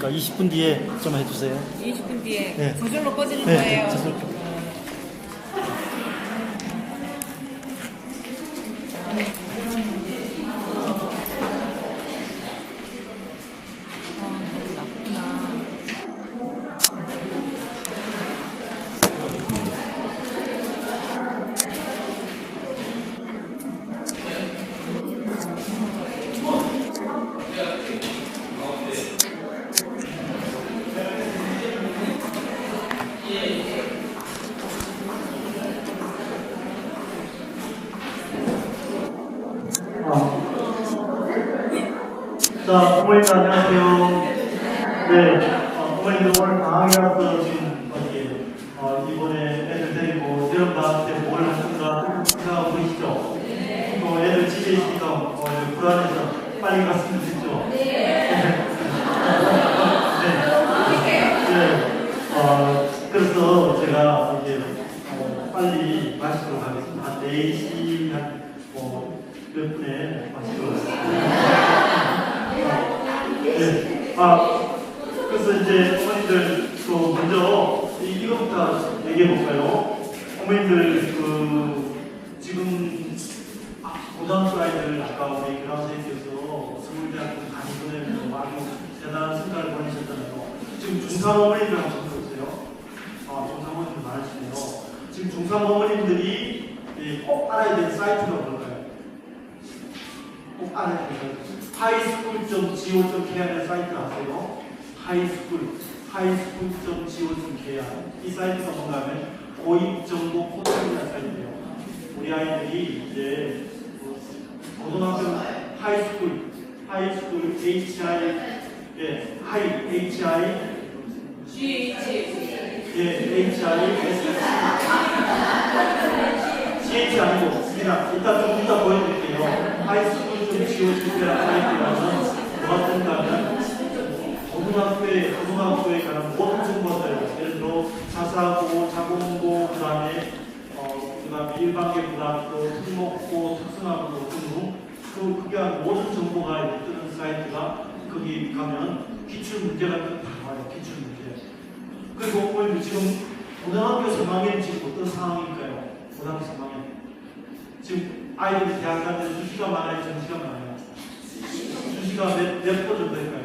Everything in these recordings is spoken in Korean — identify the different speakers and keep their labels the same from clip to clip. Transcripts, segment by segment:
Speaker 1: 그러니까 20분 뒤에 좀 해주세요.
Speaker 2: 20분 뒤에
Speaker 1: 네.
Speaker 2: 저절로 꺼지는
Speaker 1: 네,
Speaker 2: 거예요.
Speaker 1: 저절로. 자, 부모님 안녕하세요. 네, 어, 부모님들 오늘 방학이라서 지금 어디 어, 이번에 애들 데리고 여름 방학 때 뭘 하는가 생각하고 계시죠? 또 애들 집에 있으니까 어, 이제 불안해서 빨리 갔으면 좋겠죠? 네. 네. 어, 그래서 제가 이제 어, 빨리 마치도록 하겠습니다. 한 4시 한 어, 몇 분에 마치도록 하겠습니다. 네. 아, 그래서 이제 어머니들 또 먼저 이- 이거부터 얘기해 볼까요? 어머니들 그 지금 아, 고등학교 아이들 아까 우리 교장선생님께서 서울대학교 보내면서 많이 대단한 성과를 보내셨잖아요. 지금 중3 어머니들 한번 들어보세요. 아, 중3 어머니들 많으시네요. 지금 중3 어머님들이 이꼭 알아야 되는 사이트가 뭘까요? 꼭 알아야 돼요. highschool.go.kr이라는 사이트 아세요? 하이스쿨, highschool.go.kr 이 사이트가 뭔가 하면 고입정보 포털이라는 사이트예요. 우리 아이들이 이제 뭐 고등학교 하이스쿨, 하이스쿨 HI, 예, 하이, HI, 예, HI, CH 아니고, 그냥 이따 좀 이따 보여드릴게요. 하이스쿨 좀 지워주세요. 사이트라는 뭐가 된다면 고등학교에, 고등학교에 관한 모든 정보들, 예를 들어 자사고, 자공고, 그 다음에 어, 그 다음에 일반계 고등학교, 특목고, 특성화고 등등 그, 그게 한 모든 정보가 뜨는 사이트가 거기 가면 기출 문제 같은 거다 나와요. 기출 문제. 그리고 오늘 지금 고등학교 3학년 지금 어떤 상황일까요? 고등학교 3학년. 지금 아이들이 대학 가는데 수시가 많아요? 정시가 많아요? 수시가 몇, 몇퍼 정도 될까요?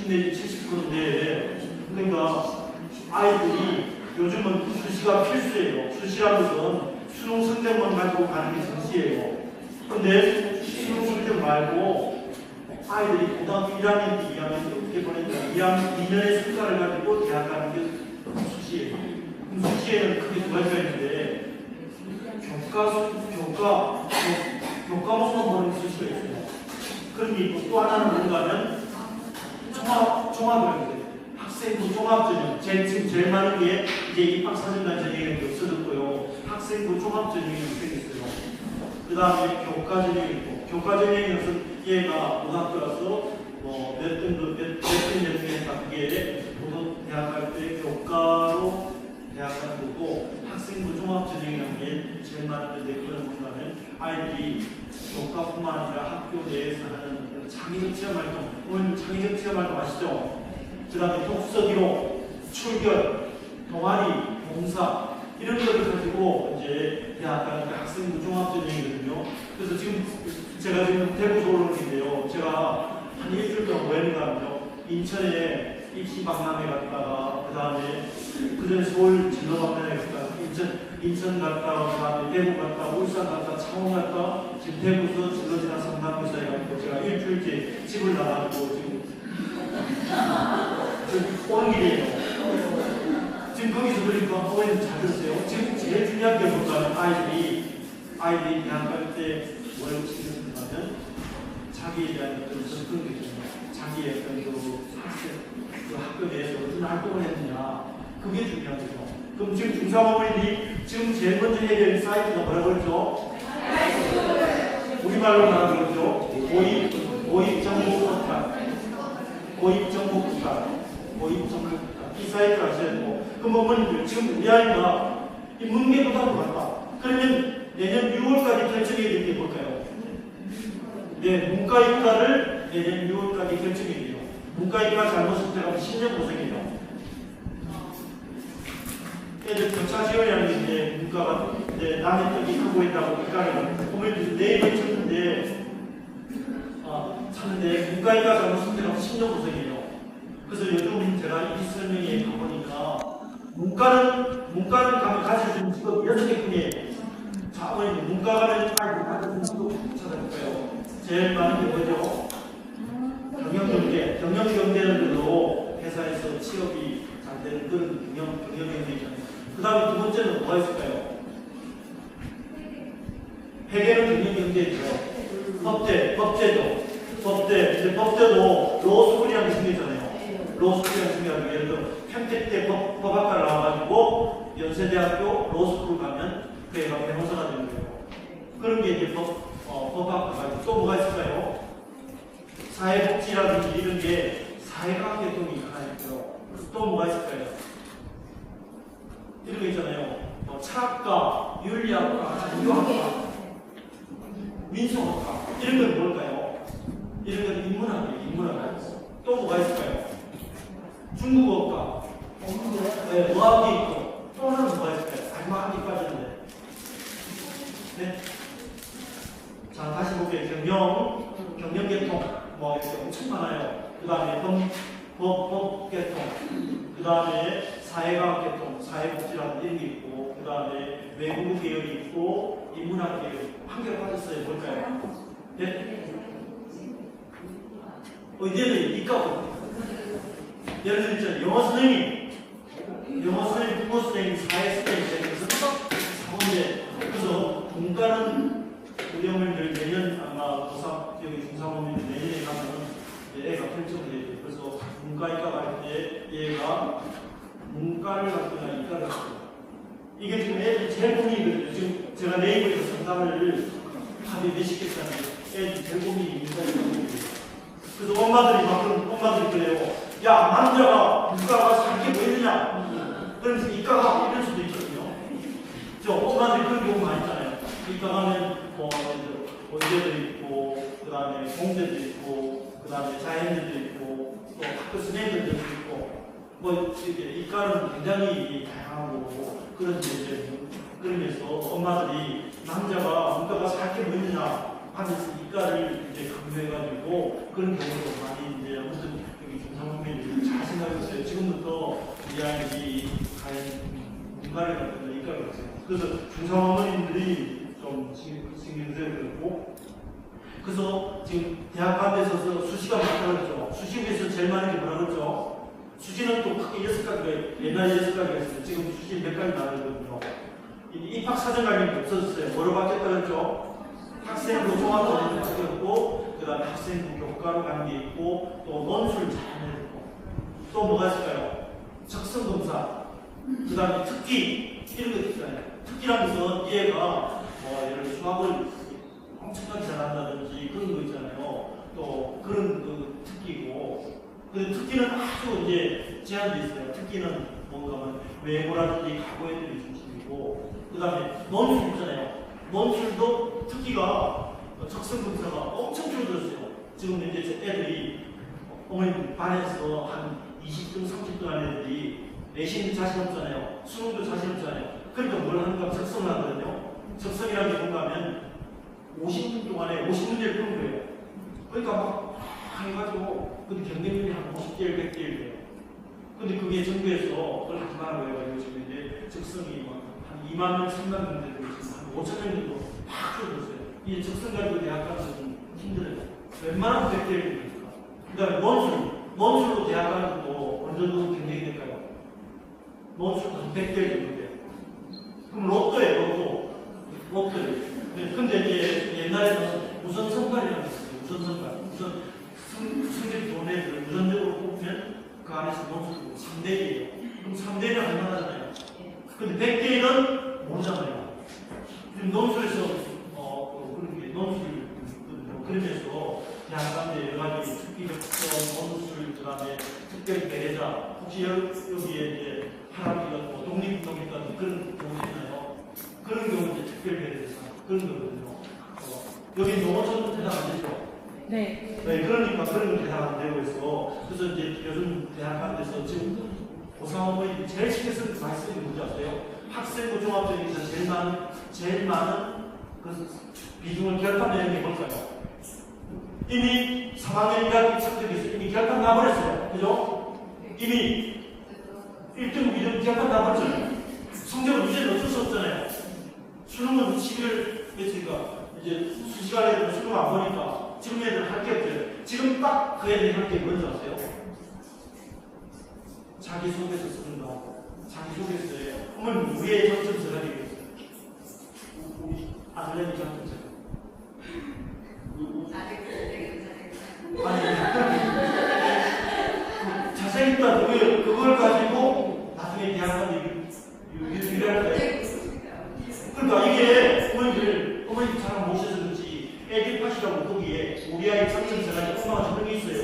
Speaker 1: 한60 내지 70%인데 그러니까 아이들이 요즘은 수시가 필수예요. 수시라는 수능 성적만 가지고 가는 게 정시예요. 근데 수능 성적 말고 아이들이 고등학교 1학년, 2학년 어떻게 보냈냐 2학년, 2년의 성과를 가지고 대학 가는 게 수시예요. 그럼 수시에는 크게 두 가지가 있는데 교과, 교과, 교- 교과목만 보는 수시가 있어요. 있고 또 하나는 뭔가 하면 종합, 종합을 학생부 종합전형. 제일, 제일 많은 게 이제 입학사진단 전형이 없어졌고요. 학생부 종합전형이 생겼어요. 그 다음에 교과전형이 있고, 교과전형이 무슨 얘가 고등학교라서 뭐몇 등급, 몇, 몇등 전형에서 그게 고등 대학 갈 때 교과로 대학 가는 거고, 학생부 종합전형이라는 게 제일 많은데 그런 뭔가는 아이들이 교과뿐만 아니라 학교 내에서 하는 그런 창의적 체험 활동, 오늘 창의적 체험 활동 아시죠? 그 다음에 독서 기록, 출결, 동아리, 봉사 이런 것을 가지고 이제 대학 가는 게 학생부 종합전형이거든요. 그래서 지금 제가 지금 대구 서울인데요. 제가 한 일주일 동안 뭐 했는가 하면요. 인천에 입시 박람회 갔다가 그 다음에 그전에 서울 진로 박람회 갔다가 인천 인천 그 다음에 대구 갔다가 울산 갔다가 창원 갔다가 지금 대구서 진로지나 상담교사에 가고 제가 일주일째 집을 나가지고 지금 길이에요. 지금 거기서 그러니까 어머님 잘 들으세요. 지금 제일 중요한 게 뭔가는 아이들이 아이들이 대학 갈때 뭘 신경쓰냐면 자기에 대한 어떤 접근 기준, 자기의 어떤 그 그 학교 내에서 어떤 활동을 했느냐 그게 중요한 거죠. 그럼 지금 어머님이 지금 제일 먼저 될 사이트가 뭐라고 그랬죠? 우리말로 말하면 그렇죠. 고입, 고입 정보 포털. 고입 정보 포털. 고입 정보 포털. 이 사이트를 아셔야 되고. 그럼 어머님들, 지금 우리 아이가 이 문계부담을 받다. 그러면 내년 6월까지 결정해야 될 게 뭘까요? 네, 문과 입과를 내년 6월까지 결정해야 문과이과 잘못 선택하면 10년 고생이에요. 애들 교차 지원이라는 게 이제 문과가 이제 남의 떡이 크고 있다고 이과를 보면 네이버에 쳤는데 아, 찾는데 문과이과 잘못 선택하면 10년 고생이에요. 그래서 요즘 제가 이 설명에 가보니까 문과는 문과는 가면 가질 수 있는 직업 여섯 개뿐이에요. 자, 오늘 문과 가면 아이고 가질 수 있는 직업 찾아볼까요? 제일 많은 게 뭐죠? 경영경제, 경영경제는들도 회사에서 취업이 잘 되는 그런 경영, 경영경제잖아요. 그 다음에 두 번째는 뭐가 있을까요? 회계는 경영경제죠. 법제, 법제도. 법제, 이제 법제도 로스쿨이라는 게 생겼잖아요. 로스쿨이라는 생겨가지고 예를 들어 평택 때 법, 법학과를 나와가지고 연세대학교 로스쿨 가면 그 애가 변호사가 되는 거예요. 그런 게 이제 법, 어, 법학과가 또 뭐가 있을까요? 사회복지라든지 이런 게 사회과학 계통이 하나 있고요. 또 뭐가 있을까요? 이런 거 있잖아요. 뭐 차학과, 윤리학과, 장교학과, 민속학과 이런 건 뭘까요? 이런 건 인문학이에요. 인문학. 또 뭐가 있을까요? 중국어과, 네, 어학이 있고 또 하나는 뭐가 있을까요? 알마학이 빠졌는데. 네. 자 다시 볼게요. 경영, 경영계통 뭐 이렇게 엄청 많아요. 그 다음에 법, 법, 법계통, 그 다음에 사회과학계통, 사회복지라는 이런 게 있고, 그 다음에 외국어 계열이 있고, 인문학 계열이 있고, 한개 빠졌어요. 뭘까요? 네? 어, 이제는 이과고. 예를 들면. 영어 선생님, 영어 선생님, 국어 선생님, 사회 선생님, 그래서 사원제. 그래서 문과는 우리 어머니들 내년 아마 고사 여기 중사모님들 내년에 가면 애가 펼쳐져요. 그래서 문과 이과 갈때 얘가 문과를 갔거나 이과를 갔거나 이게 지금 애들 제일 고민이거든요. 지금 제가 네이버에서 상담을 하루에 몇십 개짜리 애들 제일 고민이 문과 이과 고민이에요. 그래서 엄마들이 막 엄마들이 그래요. 야 남자가 문과 가서 할게 뭐? 그러면서 이과 가고 이럴 수도 있거든요. 저 엄마들이 그런 경우 많이 있잖아요. 이과 가면 뭐 원제도 있고 그 다음에 공대도 있고 그 다음에 자연대도 있고 또 학교 선생님들도 있고 뭐 이렇게 이과는 굉장히 다양하고 그런데 이제 그러면서 엄마들이 남자가 문과가 살게 뭐 있느냐 하면서 이과를 이제 강조해가지고 그런 경우도 많이 이제 아무튼 여기 중상범님이 잘 생각했어요. 지금부터 이 아이들이 과연 문과를 갔거나 이과를 갔어요. 그래서 중상어머님들이 좀 신경 써야 되고 그래서 지금 대학 가운데 있어서 수시가 많다고 그랬죠. 수시 에서 제일 많은 게 뭐라고 그랬죠? 수시는 또 크게 여섯 가지가 옛날에 여섯 가지가 있어요. 지금 수시 몇 가지 나오거든요. 입학 사정 관련이 없어졌어요. 뭐로 바뀌었다 그랬죠? 학생부 종합전형이 바뀌었고 그 다음에 학생부 교과로 가는 게 있고 또 논술 잘하는 있고 또 뭐가 있을까요? 적성검사 그 다음에 특기 이런 거 있잖아요. 특기라는 것은 얘가 뭐 예를 들어 수학을 엄청나게 잘한다든지 그런 거 있잖아요. 또 그런 그 특기고 그 특기는 아주 이제 제한돼 있어요. 특기는 뭔가 하면 외고라든지 과거 애들이 중심이고 그 다음에 논술 있잖아요. 논술도 특기가 적성검사가 엄청 줄어들었어요. 지금 이제 애들이 어머니 반에서 한 20등, 30등 하는 애들이 내신 자신 없잖아요. 수능도 자신 없잖아요. 그러니까 뭘 하는가 적성을 하거든요. 적성이라는 게 뭔가 하면 50분 동안에 50문제를 푸는 거예요. 그러니까 막 해가지고 근데 경쟁률이 한 50대 100대 1이에요. 근데 그게 전국에서 그렇게 많은 거예요. 지금 이제 적성이 막 한 2만 명, 3만 명대로 지금 한 5천 명 정도 팍 줄어들었어요. 이 적성 가지고 대학 가서 좀 힘들어요. 웬만하면 100대 1이니까. 그다음에 논술, 논술로 대학 가는 것도 어느 정도 경쟁이 될까요? 논술도 한 100대 1 정도 돼요. 그럼 로또예요, 로또. 로또예요. 네, 근데 이제 옛날에는 우선 선발이라는 게 있어요. 우선 선발. 우선 승, 승률 좋은 애들 우선적으로 뽑으면 그 안에서 논술이 3대1이에요. 그럼 3대1은 할만하잖아요. 근데 100대 1은 모르잖아요. 지금 논술에서 어, 그 그런 게 논술이 있거든요. 그러면서 대학 가운데 여러 가지 특기 적성, 논술, 그 다음에 혹시 여- 여기에 이제 하나기가 뭐 독립운동회 같은 그런 경우 있나요? 그런 경우 이제 특별 배려자 그런 거거든요. 어, 여기 전부 대답 안 되죠?
Speaker 2: 네.
Speaker 1: 네, 그러니까 그런 거 대답 안 되고 있어. 그래서 이제 요즘 대학 같은 데서 지금 고상어머니 제일 쉽게 쓰는 게 뭔지 아세요? 학생부 종합적에서 제일 많은 제일 많은 그 비중을 결합한 내용이 뭘까요? 이미 3학년 2학기 합격해서 이미 결합 나버렸어요. 그죠? 이미 1등, 2등 결합 나버렸잖아요. 성적은 이제는 어쩔 수 없잖아요. 수능은 시기를 했으니까 이제 수시간에 수능 안 보니까 지금 애들 할 게 없죠. 지금 딱 그 애들이 할 게 뭔지 아세요? 자기소개서 쓰는 거. 자기소개서에 어머니 우리의 장점서가 되겠어요. 우리 아들내미 장점서. 아니, 그 자세히다 그걸, 그걸 가지고 나중에 대학원 유일할 때. 그러니까 이게 어머니들, 어머니 사람 모셔서 그렇지, 에디팟이라고 거기에 우리 아이 장점서가 엄마가 적는 게 있어요.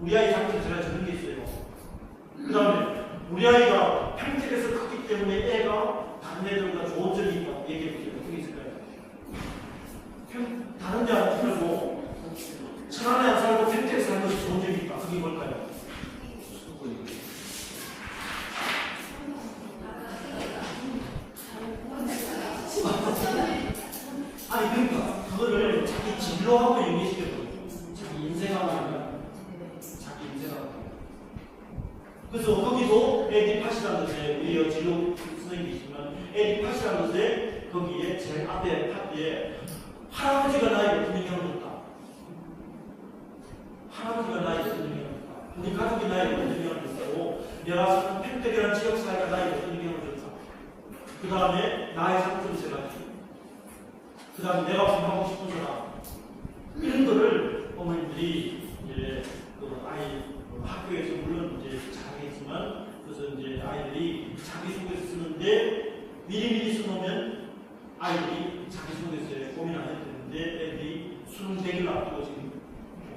Speaker 1: 우리 아이 장점서가 적는 게 있어요. 그 다음에 우리 아이가 평택에서 컸기 때문에 애가 다른 애들보다 좋은 점이 있다. 얘기해 보세요. 어떻게 있을까요? 평, 다른 데안 틀고 천안에 안 살고 평택에 사는 것이 좋은 점이 있다. 그게 뭘까요? 아니 그러니까 그거를 자기 진로하고 연계시켜버려. 자기 인생하고 연결. 자기 인생하고. 그래서 거기도 에디팟이라는 것에 우리 진로 선생님이시지만 에디팟이라는 것에 거기에 제일 앞에 파트에 할아버지가 나에게 어떤 영향을 줬다. 할아버지가 나에게 어떤 영향을 줬다. 우리 가족이 나에게 어떤 영향을 줬다고 내가 사는 평택이라는 지역사회가 나에게 어떤 영향을 줬다. 그 다음에 나의 상품세가 그 다음에 내가 공부하고 싶은 사람 이런 거를 어머니들이 이제 그 아이 그 학교에서 물론 이제 잘하겠지만 그래서 이제 아이들이 자기소개서 쓰는데 미리미리 써놓으면 아이들이 자기소개서에 고민 안 해도 되는데 애들이 수능 대기를 앞두고 지금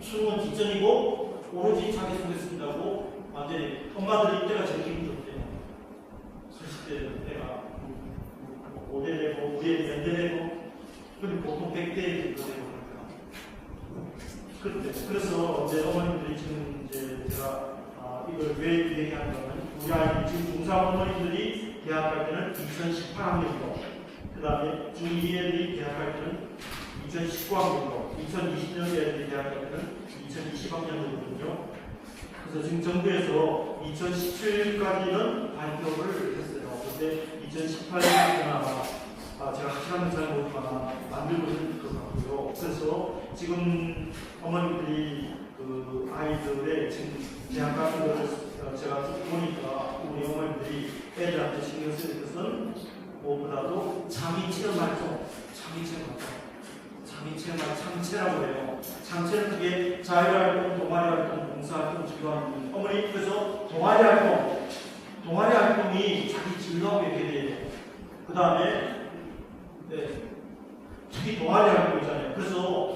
Speaker 1: 수능은 뒷전이고 오로지 자기소개 쓴다고 완전히 엄마들이 이때가 제일 기분 좋대요. 40대 때가 5대 되고 우리 애들 연대 되고 그리고 보통 100대 정도 되고. 그때 그래서 이제 어머님들이 지금 이제 제가 아, 이걸 왜 얘기하냐면 우리 아이 지금 중사 어머님들이 갈 때는 2018학년도 그 다음에 중2 애들이 갈 때는 2019학년도 2020년도 애들이 대학 갈 때는 2020학년도거든요. 그래서 지금 정부에서 2017까지는 발표를 했어요. 근데 2018년도나 아, 제가 시간은 잘 모르지만 만들고 있는 것 같고요. 그래서 지금 어머니들이 그 아이들의 지금 대학 같은 거를 어, 제가 쭉 보니까 우리 어머니들이 애들한테 신경 쓰는 것은 무엇보다도 장이 체험 활동, 장이 체험 활동, 활동, 참체라고 해요. 참체는 그게 자율활동, 동아리 활동, 봉사활동, 진로활동. 어머니 그래서 동아리 활동, 동아리 활동이 자기 진로하고 연계돼요. 그 다음에 네. 특히 동아리 활동 있잖아요. 그래서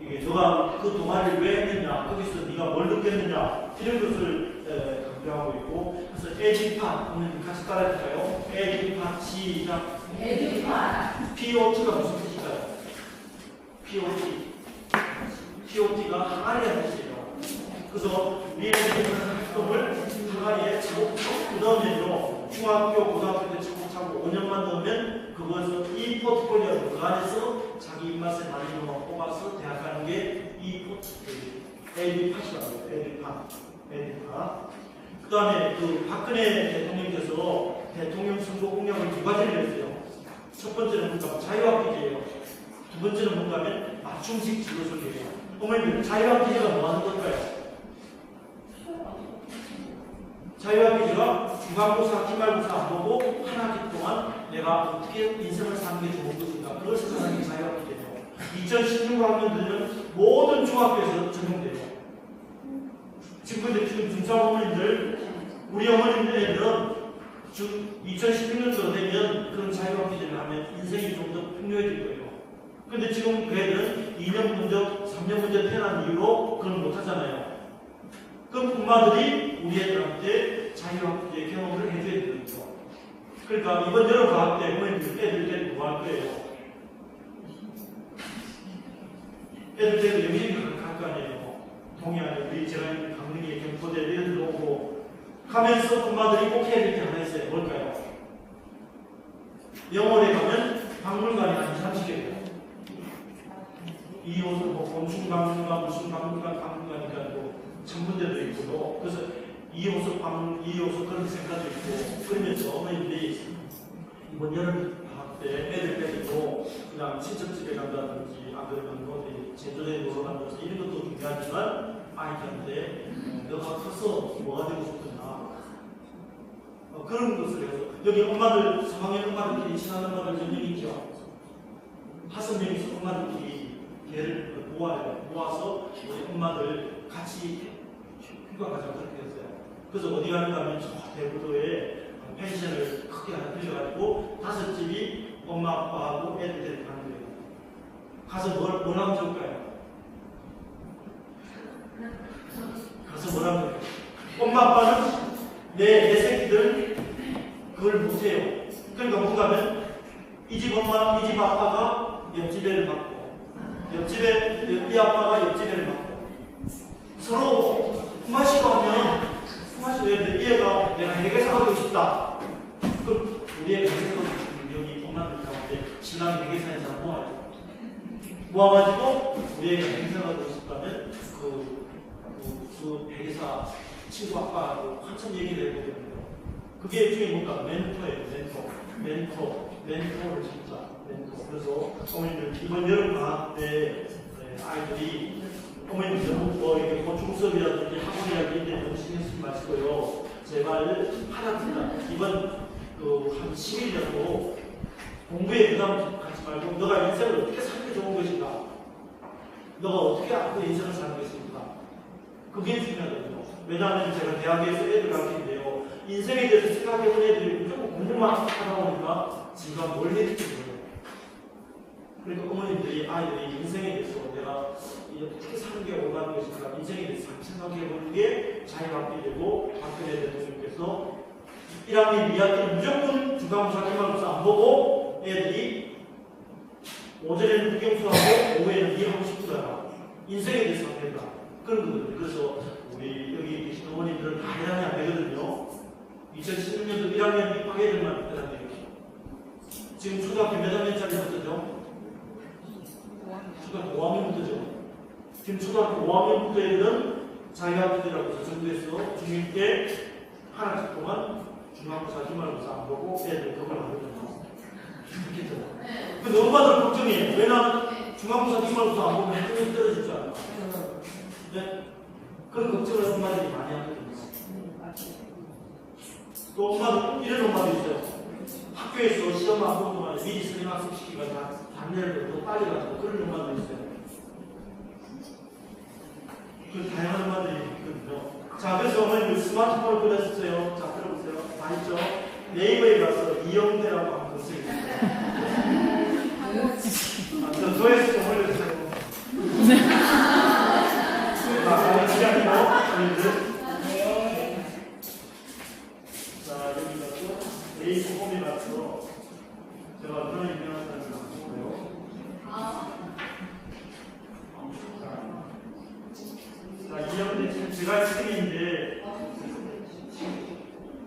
Speaker 1: 이게 너가 그 동아리를 왜 했느냐, 거기서 네가 뭘 느꼈느냐 이런 것을 에, 강조하고 있고 그래서 에디파 오늘 같이 따라해볼까요? 에디파 시작.
Speaker 3: 에듀파
Speaker 1: POT가 무슨 뜻일까요? POT. POT가 항아리라는 뜻이에요. 그래서 미래적인 활동을 항아리에 차곡차곡 묻어내로 중학교, 고등학교 때 차곡차곡 5년만 넣으면 그것을 이 포트폴리오 그 안에서 자기 입맛에 맞는 것만 뽑아서 대학 가는 게 이 포트폴리오. 에듀팟이라고 해요. 에듀팟. 에듀팟. 그 다음에 그 박근혜 대통령께서 대통령 선거 공약을 두 가지를 냈어요. 첫 번째는 뭔가 자유학기제예요. 두 번째는 뭔가면 맞춤식 진로 설계예요. 어머니들 자유학기제가 뭐 하는 걸까요? 자유학기제가 중간고사, 기말고사 안 보고 한 학기 동안 내가 어떻게 인생을 사는 게 좋은 것인가 그걸 생각하는 게 자유학기제예요. 2016학년 되면 모든 중학교에서 적용돼요. 지금 근데 지금 중사 어머님들 우리 어머님들은 즉 2016년도 되면 그런 자유학기제를 하면 인생이 좀 더 풍요해질 거예요. 근데 지금 그 애들은 2년 문적, 3년 문적 태어난 이후로 그걸 못 하잖아요. 그럼 엄마들이 우리 애들한테 이렇게 자유롭게 경험을 해줘야 되는 거죠. 그러니까 이번 여름 과학 때 부모님들 애들 때뭐할 거예요? 애들 때도 영향이 갈거 아니에요. 동해안에 우리 제가 강릉에 경포대 이런 데로 오고 가면서 엄마들이 꼭 해야 될 게 하나 있어요. 뭘까요? 영원에 가면 박물관이 한 30개예요. 이 옷을 뭐 곤충박물관, 무슨 박물관, 박물관이니까 뭐 천문대도 있고 그래서 이호수 박 이호수 그런 생각도 있고 그러면서 어머님들이 이번 여름 방학 때 애들 데리고 그냥 친척집에 간다든지 안 그러면 뭐 어디 제주도에 놀러 간다든지 이런 것도 중요하지만 아이들한테 너가 커서 뭐가 되고 싶구나 어, 그런 것을 해서 여기 엄마들 3학년 엄마들끼리 친한 엄마들 몇명 있죠. 다섯 명이서 엄마들끼리 걔를 모아요 모아서 우리 엄마들 같이 휴가 가자고 그렇게 했어요 그래서 어디 가는가 하면 저 대부도에 펜션을 크게 하나 빌려가지고 다섯 집이 엄마 아빠하고 애들 가는 거예요 가서 뭘, 뭘 하면 좋을까요? 가서 뭘 하면 좋을까요? 엄마 아빠는 내, 내 새끼들 그걸 못해요. 그러니까 뭔가 하면 이 집 엄마, 이 집 아빠가 옆집 애를 맡고 옆집에 이 아빠가 옆집 애를 맡고 서로 마시고 하면 얘들 얘가 내가 회계사 하고 싶다. 그럼 우리 애가 회계사 여기 엄마들 가운데 신랑 회계사에서 모아요. 모아가지고 우리 애가 회계사 하고 싶다면 그, 그, 그 회계사 친구 아빠하고 한참 얘기를 해보거든요. 그게 중에 뭔가 멘토예요, 멘토. 멘토, 멘토를 진짜, 멘토. 그래서 어머님들 이번 여름 방학 때 네, 아이들이 어머님들 너무 뭐 이렇게 보충 수업이라든지 학원이라든지 이런 데 너무 신경 쓰지 마시고요. 제발 하나 둘다 이번 그한 10일 정도 공부에 부담 갖지 말고 너가 인생을 어떻게 사는 게 좋은 것인가? 너가 어떻게 앞으로 인생을 사는 것인가? 그게 중요하거든요. 왜냐하면 제가 대학에서 애들 가르치는데요. 인생에 대해서 생각해본 애들이 무조건 공부만 하다 보니까 지가 뭘 될지 몰라요. 그러니까 어머님들이 아이들이 인생에 대해서 내가 이 어떻게 사는 게 옳다는 것인가 인생에 대해서 생각해 보는 게 자유롭게 되고 박근혜 대통령께서 1학년, 2학년 무조건 기말고사 안 보고 애들이 오전에는 국영수하고 오후에는 일하고 싶더라. 인생에 대해서 안 된다. 그런 거거든요. 그래서 우리 여기 계신 어머님들은 다 1학년 안 되거든요. 2016년도 1학년 입학해야 될 만한 때란 얘기죠. 지금 초등학교 몇 학년짜리부터죠? 초등학교 5학년부터죠. 지금 초등학교 5학년부터 애들은 자기학교들하고 해서 정부에서 중1 때 하나 동안 중학교사 기말고사 안 보고 애들 그걸 안. 그렇게 돼요. 근데 엄마들 걱정이에요. 왜냐하면 중학교사 기말고사 안 보면 학점이 떨어지잖아요. 네? 그런 걱정을 엄마들이 많이 하거든요. 또 엄마도 이런 엄마도 있어요. 학교에서 시험 안 보는 동안에 미리 다 단내를 더 빨리 가고 그런 엄마도 있어요. 그 다양한 엄마들이 있거든요. 자, 그래서 그 스마트폰을 꺼냈었어요. 자, 들어보세요. 다 있죠? 네이버에 가서 이영대라고 한번 검색해보세요. 아, 저 조회수 좀 올려주세요. 자, 다른 시간이고, 저희들. 자, 여기 가서 네이버 홈에 가서 제가 그런 유명한 사람을 바꾸고요. 자, 이영대 지금 제가 스승인데,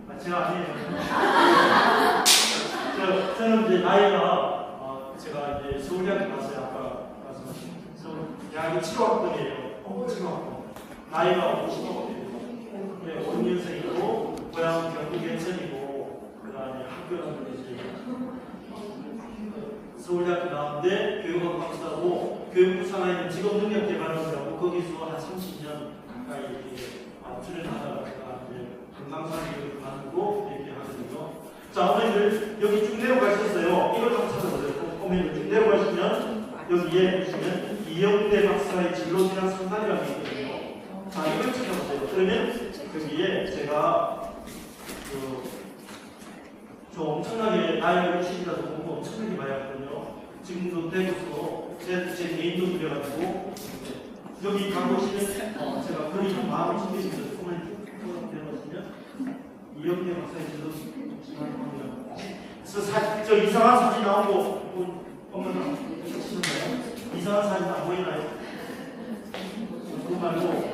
Speaker 1: 아, 제가 아니에요. 저, 저는 이제 나이가, 어, 제가 이제 서울대학교 갔어요, 아까 가서. 서울, 대학이 7학번이에요. 어, 7학번. 나이가 50학번이에요. 네, 5년생이고, 고향 경북 연천이고, 그 다음에 학교는 이제 서울대학교 나왔는데 교육학 박사고 교육부 산하에 직업능력개발원이라고 거기서 한 30년 가까이 이렇게 아, 출연하다가 제가 이제 건강상 교육을 받고 이렇게 하거든요. 자, 어머니들 여기 쭉 내려가셨어요. 이걸 한번 찾아보세요. 어머니들 쭉 내려가시면 여기에 보시면 이영대 박사의 진로진학 상담이라고 있거든요. 자, 이걸 찾아보세요. 그러면 여기에 제가 그, 저 엄청나게 나이가 60이라서 공부 엄청나게 많이 하거든요. 지금도 대구서 제, 제 개인도 그려가지고 여기 가보시면 어, 제가 한 마음을 챙기시면 내려가시면 이영대 박사의 진로 그래서 사, 저 이상한 사진 어, 엄마가 보시는가요? 이상한 사진 안 보이나요? 그거 말고